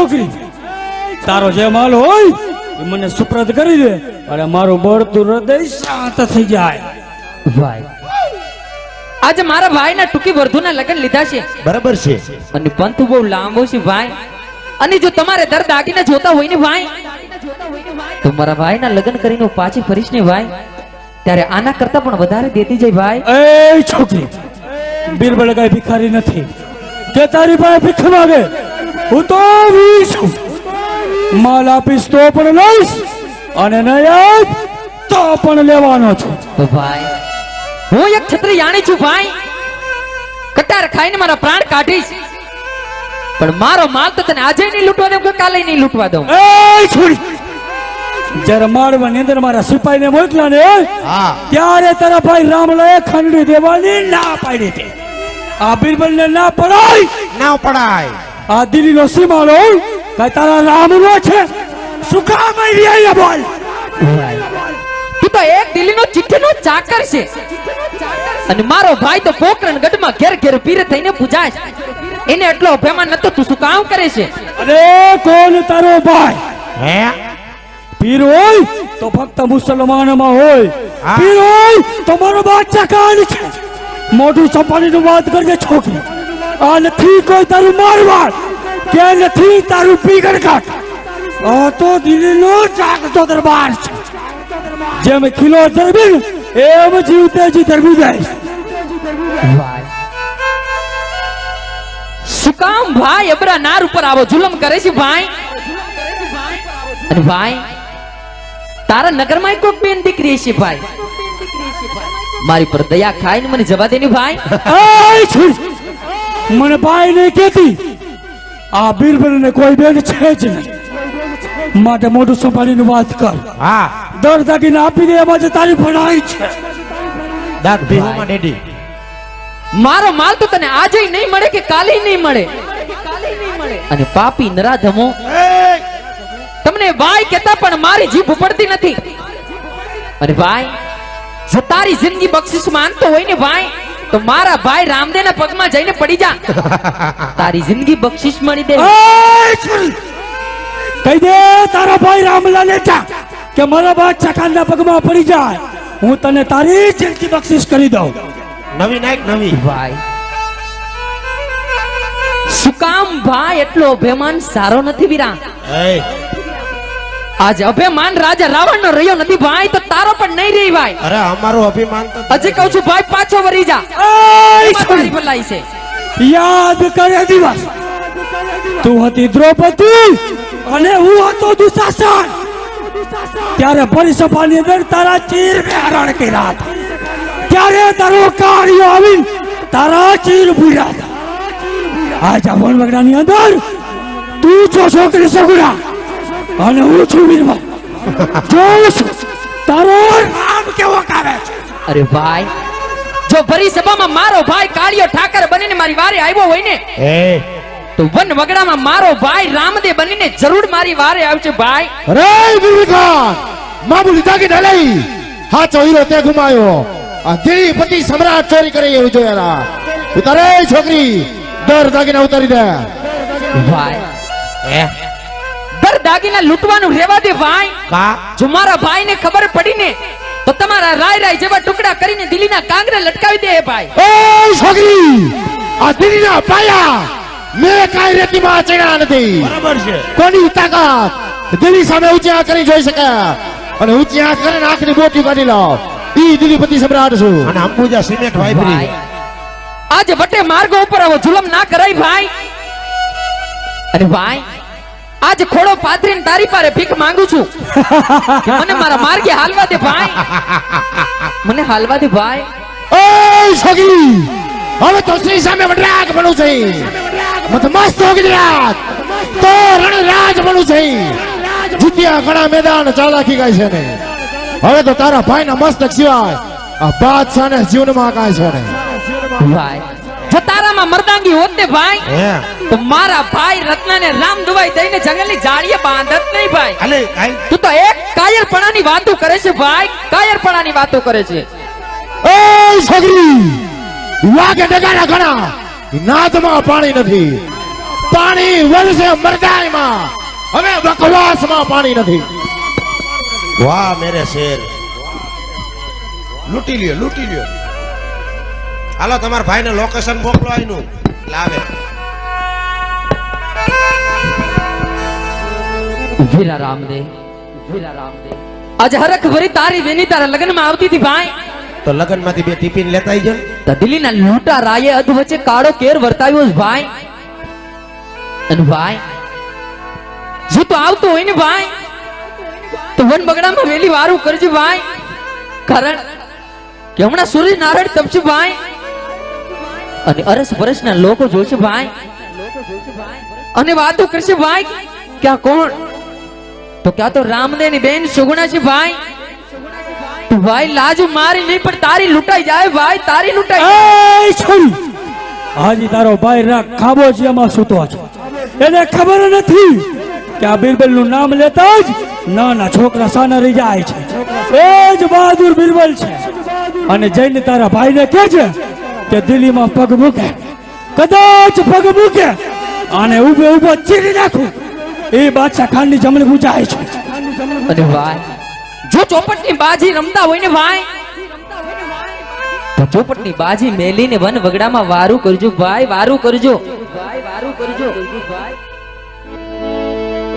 છોકરી. તારો જે માલ હોય એ મને સુપ્રત કરી દે. અને મારું બળતું હૃદય શાંત થઈ જાય. ભાઈ. આજે મારા ભાઈના ટૂંકી વર્ધુના લગ્ન લીધા છે. બરાબર છે. અને પંથ બહુ લાંબો છે ભાઈ. અને જો તમારે દર દાગીને જોતા હોય ને ભાઈ તો મારા ભાઈના લગ્ન કરીને હું પાછી ફરીશ ને ભાઈ. ત્યારે આના કરતા પણ વધારે દેતી જાય ભાઈ. એ છોકરી બીરબલ ગાય ભિખારી નથી. કે તારી પાસે ભીખ માગે હું તો વીસ માલ આપીશ તો પણ લઈશ અને નહીં તો પણ લેવાનો છું. તો ભાઈ હું એક છત્રી જાણી છું ભાઈ. કટાર ખાઈને મારા પ્રાણ કાઢીશ. પણ મારો માલ તો તને આજે નહીં લૂંટવા દઉં કે કાલે નહીં લૂંટવા દઉં? એ છોડી. જ્યારે માળવા ની અંદર મારા સિપાહીને મોકલા ને હા. ત્યારે તારા ભાઈ રામલાએ ખંડી દેવાની ના પાડી હતી. આ બિરબલ ને ના પડાય. ના પડાય. આ દિલ્હીનો સીમાડો કઈ તારા રામનો છે. શું કામ આવી અહીંયા બોલ? તું તો એક દિલ્હીનો ચિઠ્ઠીનો ચાકર છે. અને મારો ભાઈ તો પોકરણ ગઢમાં ઘેર ઘેર પીરે થઈને પૂજાય છે. એને એટલો અભિમાન નતો તું શું કામ કરે છે? અરે કોણ તારો ભાઈ? હે? પીર હોય તો ફક્ત મુસલમાનમાં હોય. પીર હોય તો મારો બાદશાહ કાન છે. મોઢું સંભાળીને વાત કરજે છોકરી. આ નથી કોઈ તારું મારવાડ. કે નથી તારું પીગળ કાટ આ તો દિલ્હીનો જાગતો દરબાર છે. જેમ ખીલો ધરબી એમ જીવતે જી ધરબી જાય. શું કામ ભાઈ? અબરા નાર ઉપર આવો જુલમ કરે છે ભાઈ. અને ભાઈ તારા નગરમાં કોઈક બેન દીકરી છે ભાઈ. મારી પર દયા ખાઈને મને જવા દે ને ભાઈ મને ભાઈ નહીં કેતી આ બીરબલ ને કોઈ બેન છે જ નહીં. માટે મોઢું સંભાળીને વાત કર. હા. દર દાગીને આપી દે એમાં જે તારી ભણાઈ છે. દાદ ભીહોમાં ડેડી. મારો માલ તો તને આજે નહીં મળે કે કાલે નહીં મળે? અને પાપી નરાધમો તમને ભાઈ કહેતા પણ મારી જીભ ઉપડતી નથી. અને ભાઈ જો તારી જિંદગી બક્ષિસ માનતો હોય ને ભાઈ તો મારા ભાઈ રામદેવના પગમાં જઈને પડી જા. તારી જિંદગી બક્ષિસ મળી દે. કહી દે તારા ભાઈ રામલાલ જા કે મારા બાદ ચકાના પગમાં પડી જાય. હું તને તારી જિંદગી બક્ષિસ કરી દઉં. નવી નાયક નવી. ભાઈ. શું કામ ભાઈ? એટલો અભિમાન સારો નથી વીરા. એ આજ અભિમાન રાજા રાવણ નો રહ્યો નથી ભાઈ તો તારો પણ નહીં રહી ભાઈ. અરે અમારો અભિમાન તો હજી કહું છું ભાઈ પાછો વરી જા. મારી ભલાઈ છે. યાદ કરે દિવસ. તું હતી દ્રૌપદી અને હું હતો દુશાસન. ત્યારે પરિસભાની અંદર તારા ચીર હરણ કર્યા હતા. ત્યારે તારો કાર્ય આવી તારા ચીર ભૂલ્યા હતા. આજ આ વનવગડાની અંદર તું છો છોકરી સગુડા. અને હું છું વીરબલ જોઉં છું તારો નામ કેવો કાવે છે? અરે ભાઈ જો ભરી સભામાં મારો ભાઈ કાળિયો ઠાકર બનીને મારી વારે આવ્યો હોય ને એ તો વન વગડામાં મારો ભાઈ રામદેવ બનીને જરૂર મારી વારે આવશે ભાઈ. રે વિવેકાન મામૂલી જાગી લઈ હાચો હીરો તે ગુમાયો. આ દિલીપતિ સમ્રાટ ચોરી કરી એવું જોયેલા ઉતારે છોકરી દર દાગીને ઉતારી દે. ભાઈ હે? દાગીના લૂંટવાનું રેવા દે ભાઈ. કા? જો મારા ભાઈને ખબર પડી ને તો તમારા રાય રાય જેવા ટુકડા કરીને દિલ્હીના કાંગરે લટકાવી દે ભાઈ. એ છોકરી આ દિલ્હીના પાયા મેં રેતી માં ચડ્યા નથી. બરાબર છે. કોની તાકાત? દિલ્હી સામે ઊંચી આંખ કરી જોઈ શકે. અને ઊંચી આંખ કરીને આંખની બોટી કાઢી લો. ઈ દિલીપતિ સમ્રાટ છું. અને અંબુજા સિમેન્ટ ભાઈ વાપરી આજે વટે માર્ગો ઉપર આવો જુલમ ના કરાય ભાઈ. અરે ભાઈ આજ ખોડો પાથરીને તારી પાસે ભીખ માંગુ છું. મને મારા માર્ગે હાલવા દે ભાઈ. મને હાલવા દે ભાઈ. એ સગી હવે તો શ્રી સામે વડરાગ બનું છે. મત મસ્ત હો ગુજરાત તો રણરાજ બનું છે. જીત્યા ઘણા મેદાન ચાલાકી ગાય છે ને. હવે તો તારા ભાઈના મસ્તક સિવાય આ બાદશાહ ને જીવનમાં કાંઈ છે ને. ભાઈ જો તારામાં મર્દાંગી હોત ને ભાઈ તો મારા ભાઈ રત્નાને રામ દુવાઈ દઈને જંગલની જાળીએ બાંધત નહીં ભાઈ. અલે તું તો એક કાયરપણાની વાતો કરે છે ભાઈ કાયરપણાની વાતો કરે છે. એ છોકરી વાગે ડગાના ઘણા નાદમાં પાણી નથી. પાણી વરસે મરદાઈમાં હવે બકવાસમાં પાણી નથી. વાહ મેરે શેર. લૂંટી લ્યો લૂંટી લ્યો. હાલો તમારા ભાઈને લોકેશન મોકલો આયનું. લાવે વીરા રામદેવ વીરા રામદેવ આજે હરખ ભરી તારી વેની તારા લગ્નમાં આવતી હતી ભાઈ. તો લગનમાંથી બે ટિફિન લેતા આવી જાય તો દિલ્હીના લૂંટા રાયે અધ વચ્ચે કાળો કેર વર્તાવ્યો છે ભાઈ. અને ભાઈ જો તો આવતો હોય ને ભાઈ તો વન બગડામાં વેલી વારું કરજે ભાઈ. કારણ કે હમણાં સૂર્ય નારાયણ તપશે ભાઈ. અને અરસ પરસના લોકો જોશે ભાઈ. અને વાતો કરશે ભાઈ, ક્યાં કોણ? તો ક્યાં તો રામદેવની બેન સુગુણા છે ભાઈ. તો ભાઈ લાજુ મારી નહીં, પણ તારી લૂંટાઈ જાય ભાઈ, તારી લૂંટાઈ છોરી હાજી તારો ભાઈ રા એમાં સૂતો છે. એને ખબર નથી કે આ બિરબલનું નામ લેતા જ નાના છોકરા સાના રહી જાય છે. એ જ બહાદુર બિરબલ છે. અને જઈને તારા ભાઈને કે છે કે દિલ્હીમાં પગ મૂકે. કદાચ પગ મૂકે. અને ઉભે ઊભો ચીરી નાખું. એ બાદશાહ ખાનની જમણી પૂજાય છે. અને ભાઈ, જો ચોપટની બાજી રમતા હોય ને ભાઈ, તો ચોપટની બાજી મેલીને વન વગડામાં વારું કરજો ભાઈ, વારું કરજો. ભાઈ વારું કરજો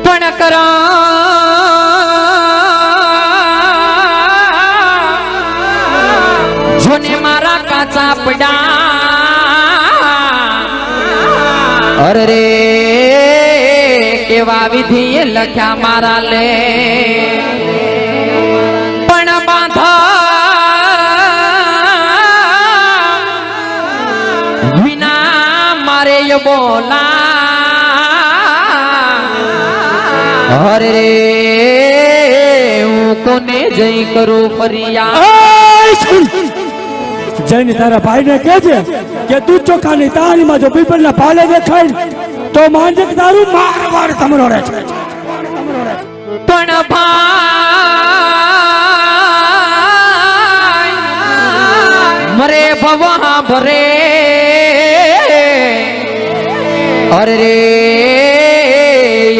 પણ કરા જોને મારા કાચા પડા અરે રે કેવા વિધિએ લખ્યા મારા લે પણ બાંધા વિના મારે ય બોલા અરે રે હું કોને જઈ કરું ફરિયા એ છોરી જઈને તારા ભાઈને કહેજે કે તું ચોખાની તારીમાં જો પીપળના પાલે દેખાય ને, તો માનજે કે તારું મારવાર તમરો રહે છે. પણ ભાઈ મરે ભવા ભરે. અરે રે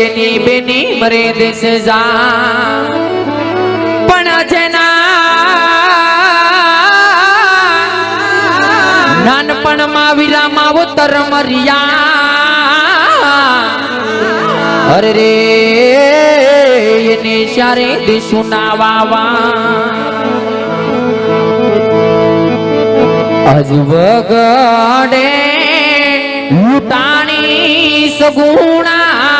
એની બેની મરે દેશ જા. નાનપણમાં વિરામાં ઉતર મર્યા અરે રે, એને સારે દિશુ ના વાવા. અજવગડે વગડે લૂંટાણી સગુણા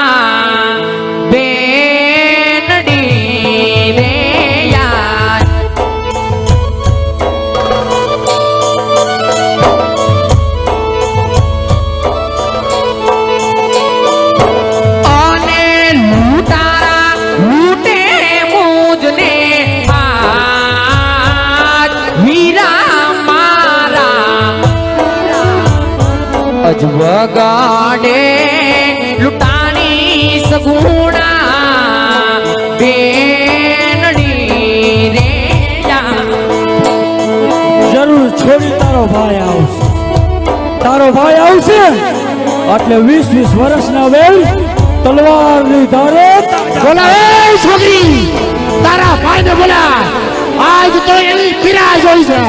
અજવગાડે લૂંટાણી સગુણા બેનડી રે જરૂર છોડી તારો ભાઈ આવશે. તારો ભાઈ આવશે? એટલે વીસ વીસ વર્ષના વેલ તલવારની ધારે બોલા એ છોકરી તારા ભાઈને બોલા. આજ તો એની પીરા જોઈ છે.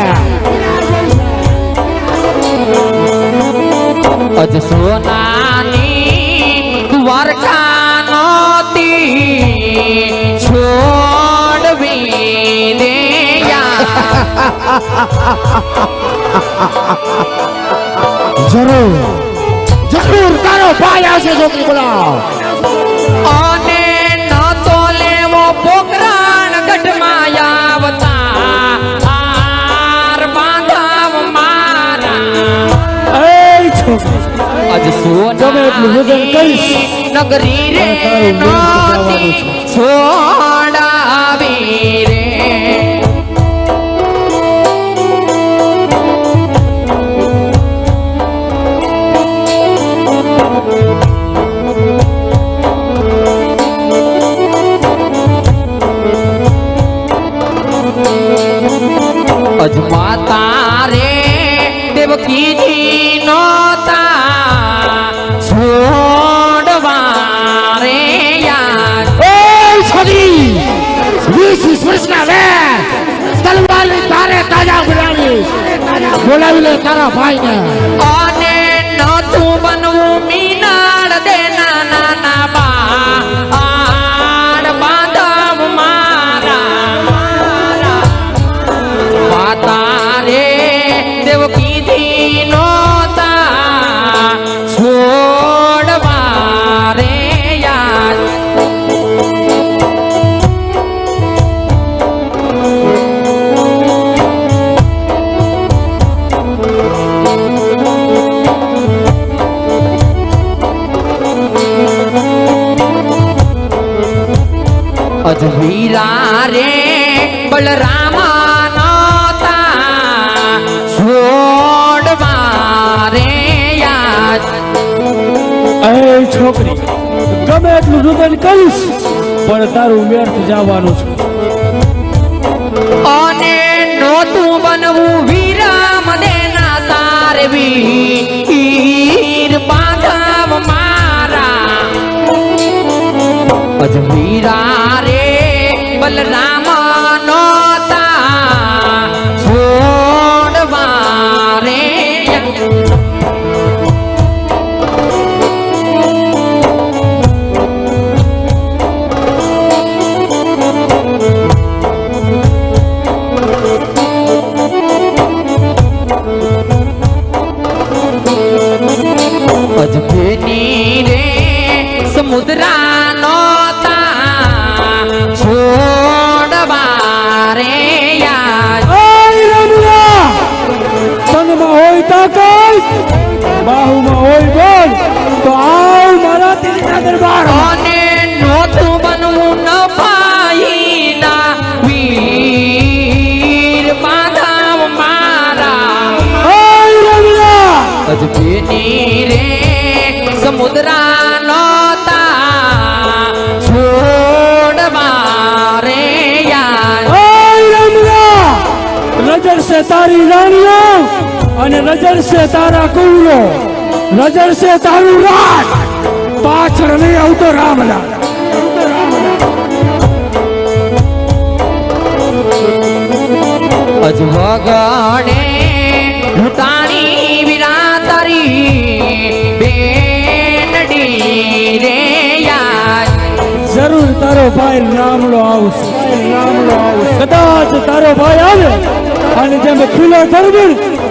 અજ સોનાની દ્વારકા તી છોડવી દે જરૂર. જરૂર તારો ભાઈ આવશે છોકરી બોલાવ. અને ન તો લેવો પોકરાણ ગઢમાં આવતા. કરીશ. સોનાની નગરી રે નોતી છોડાવી તારા ભાઈને. પણ તારું વ્યર્થ જવાનું છે. અને નોતું બનવું વિરામ દેના તારવી. ઈર બાંધવ મારા. અજવીરા રે, બલરામ નજર છે તારા કુવરો નજર છે તારું રાજ પાછળ નહીં આવતો રામલા અજવગણે લૂંટાણી વિરાતરી બેનડી રે જરૂર તારો ભાઈ રામડો આવશે રામડો આવશે કદાચ તારો ભાઈ આવે અને જેમ ખુલ્લો ધરબી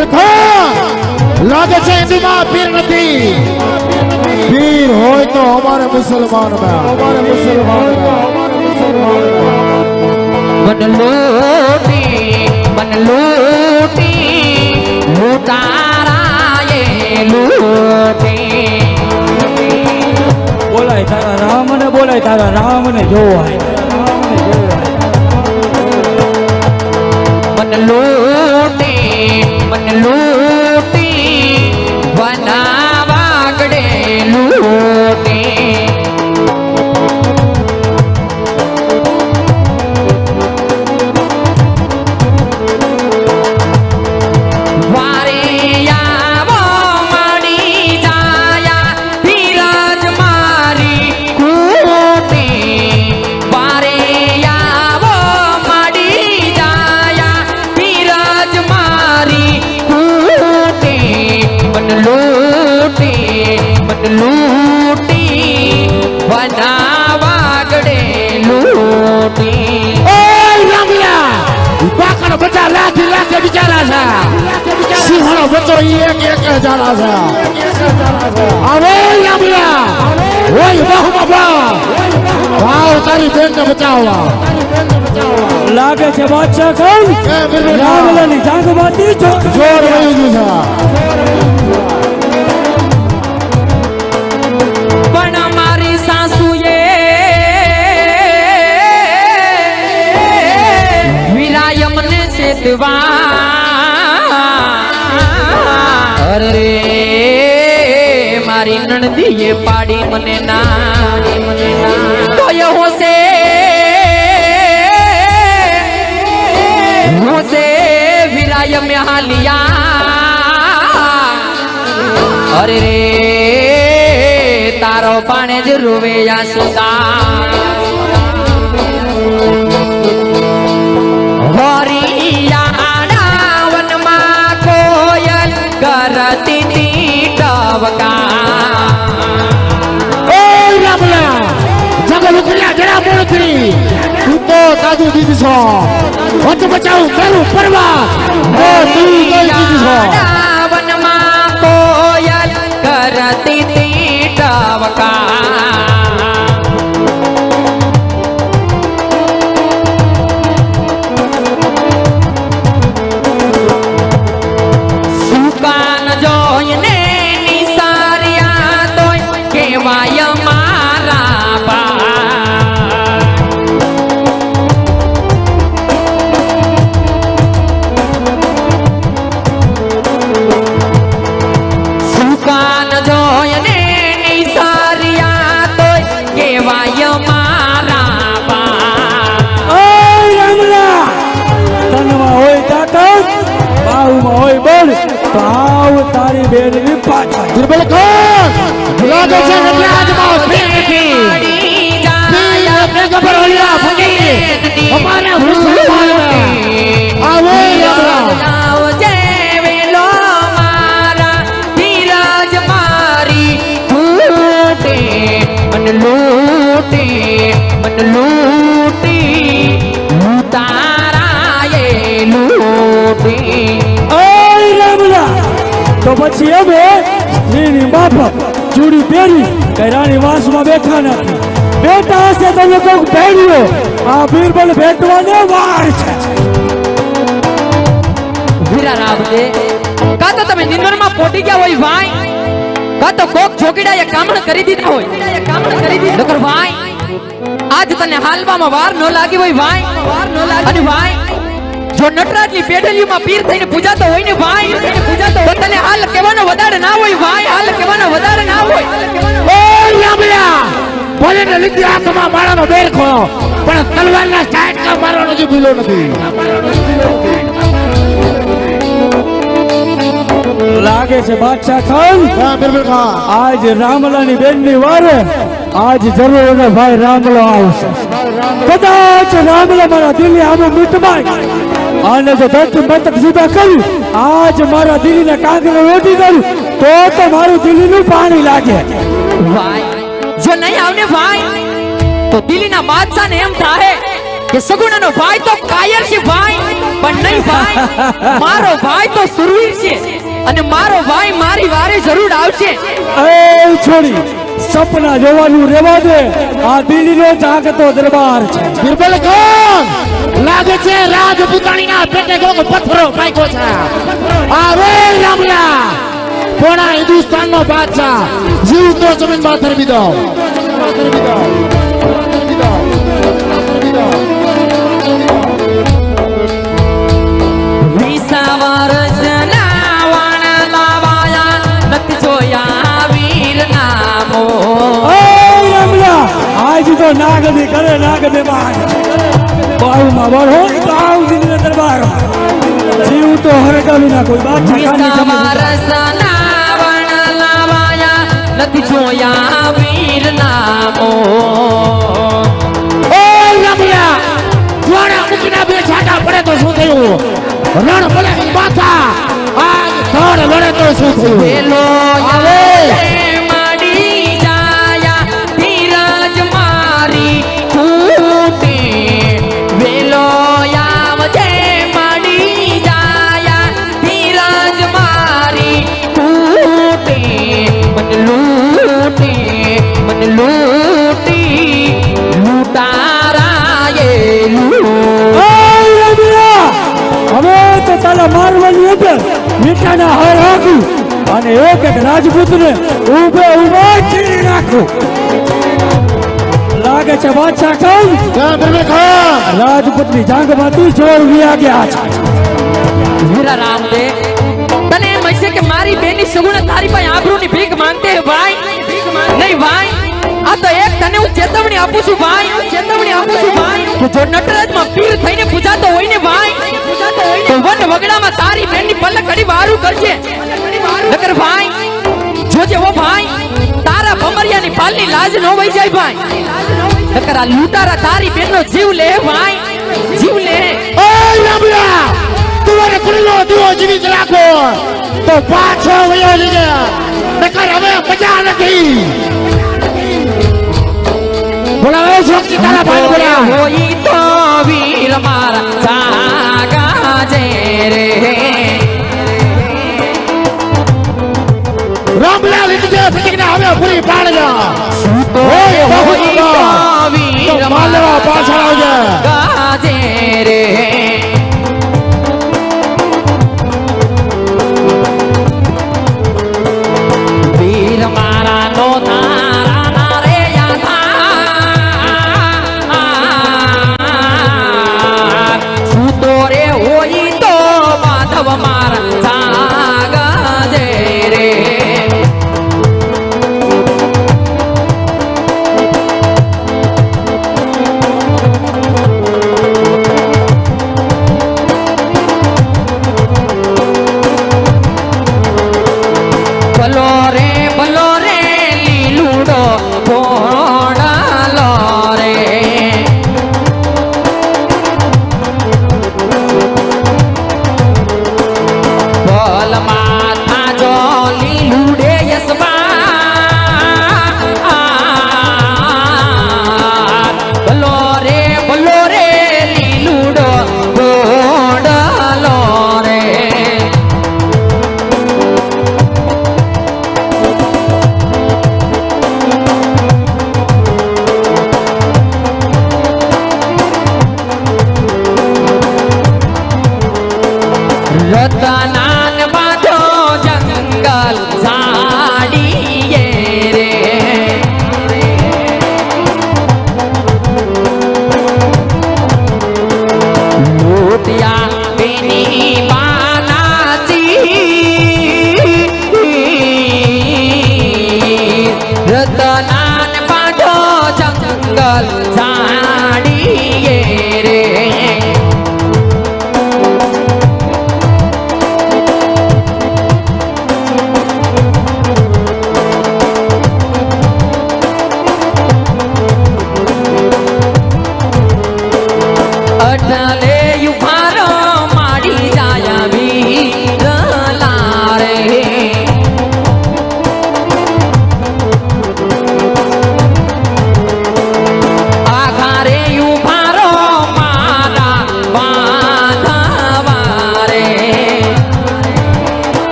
બેઠો લાગે છે હિન્દુમાં પીર નથી. પીર હોય તો અમારે મુસલમાનમાં અમારે મુસલમાન મન લૂટી મન લૂટી લૂંટારાએ લૂટી. બોલાય તારા રામ ને બોલાય તારા રામ ને જોવાય. મન લૂટી લૂટી લૂટી. બિચારા છે. સિંહણો બચો એક એક જાણા છે. હવે રામિયા ઓય બાહુમાં બા ભાવ તારી બેન ને બચાવવા. લાગે છે બાદશાહ એ રામલાની જાંગમાંથી જોર વહી ગયું પણ નણદીએ પાડી મને ના. ના તોય હોશે. હોશે વિરાય મ્યાલિયા. અરે રે, તારો પાણે જ રૂવે સુદા. ઉકળ્યા જરા મોણથી તું તો તાજુ દીધી છો. વચ બચાવ તારું પરવા. ઓ તું કઈ દીધી છો. વનમાં કોયલ કરતી તી પાછળ બિરબલ કોણ લાગે છે નટરાજમાં પ્રેમ નથી પડી પ્રેમ આપણે ખબર હોલ્યા ભૂલી અમારા મુસલમાન આવો રામલા આવજે વેલો મારા ધીરજ મારી લૂટે મન લૂટે મન લૂટી તારા એ અમે સ્ત્રીની ચૂડી પહેરી કૈરાની વાસમાં બેઠા નથી. બેટા હશે તમે કોઈક પહેર્યો આ બીરબલ ભેટવાને વાર છે. વીરા રાવજે કા તો તમે નિંદરમાં પોટી ગયા હોય ભાઈ કા તો કોક જોગીડાએ કામણ કરી દીધા હોય? કામણ કરી દીધા નકર ભાઈ આજ તને હાલવામાં વાર ન લાગી હોય ભાઈ વાર ન લાગી અને ભાઈ જો નટરાજની પેઢલીમાં પીર થઈને પૂજાતો હોય ને ભાઈ પૂજાતો હોય તને હાલ કહેવાનો વધારે ના હોય ભાઈ હાલ કહેવાનો વધારે ના હોય. ઓ રામલા ભલે ને લીધી આંખમાં માળાનો બેર ખો પણ તલવારના સાઈડ કા મારવાનો જે ભૂલો નથી. લાગે છે બાદશાહ ખાન? હા બિરબલ ખાન. આજ રામલાની બેનની વારે આજ જરૂર ને ભાઈ રામલો આવશે. કદાચ રામલો મારા દિલ્હી આમે મીટમાય અને જો ધરતી મતક જુદા કર્યું આજ મારા દિલને કાંકરે રોટી કર્યું તો તો મારું દિલ્હીનું પાણી લાગે. ભાઈ જો નહીં આવને ભાઈ તો દિલ્હીના બાદશાહને એમ થાય કે સગુણાનો ભાઈ તો કાયર છે ભાઈ પણ નહીં ભાઈ મારો ભાઈ તો સુરવીર છે અને મારો ભાઈ મારી વારે જરૂર આવશે. એ છોડી સપના જોવાનું રેવા દે. આ દિલ્હીનો જાગતો દરબાર છે. બિરબલ ખાન લાગે છે રાજપૂતાણીના પેટે કોક પથ્થરો પાક્યો છે. આ રે રામલા પોણા હિન્દુસ્તાનનો બાદશાહ. જીવતો જમીનમાં ધરમી દો વિસાવર જનાવણ લાવાયા નથી જોયા વીર નામો ઓય રમલા આજ તો નાગદી કરે નાગદે બાણ બાહુમાં બળ હોય તો આવ દિલ્હીના દરબાર જીવ તો હરગાવી ના કોઈ બાદશાહ ખાનની વિસાવર સમજ જનાવણ લાવાયા નથી જોયા વીર નામો ઓ રામલા જોડા મૂકીને બે છાટા પડે તો શું થયું રણ ભલે માથા આજ ધડ લડે તો શું થયું વેલો આવે. રાજપૂતને ઊભે ઊભા ચીરી નાખો. લાગે છે બાદશાહ ખાન. રાજપૂતની જાંગમાંથી જોર વ્યા ગયા છે. વીરા રામદેવ, તને એમ હશે કે મારી બેની સગુણ તારી પાસે આબરૂની ભીખ માંગતે ભાઈ? નહીં ભાઈ, આ તો એક તને હું ચેતવણી આપું છું ભાઈ. હું ચેતવણી આપું છું ભાઈ. તું જો નટરાજમાં પીર થઈને પૂજાતો હોય ને ભાઈ, તો વન વગડામાં તારી બેનની પલક ઘડી વારું કરશે નકર ભાઈ જોજે ઓ ભાઈ. તારા ભમરિયાની પાલની લાજ નો વહી જાય ભાઈ. નકર આ લૂંટારા તારી બેનનો જીવ લે ભાઈ. જીવ લે. ઓ રામલા તુવારે કુલનો દીવો જીવિત રાખો. તો પાછો વયો લીજે નકર હવે મજા નથી. બોલાવે શોખી તારા ભાઈ બોલા. હોય તો વીર મારા જાગા જે રે. રામલા લીધે ફટીકના હવે પૂરી પાડજા ઓય બહુ તો માલવા પાછળ આવજે. ગાજે રે.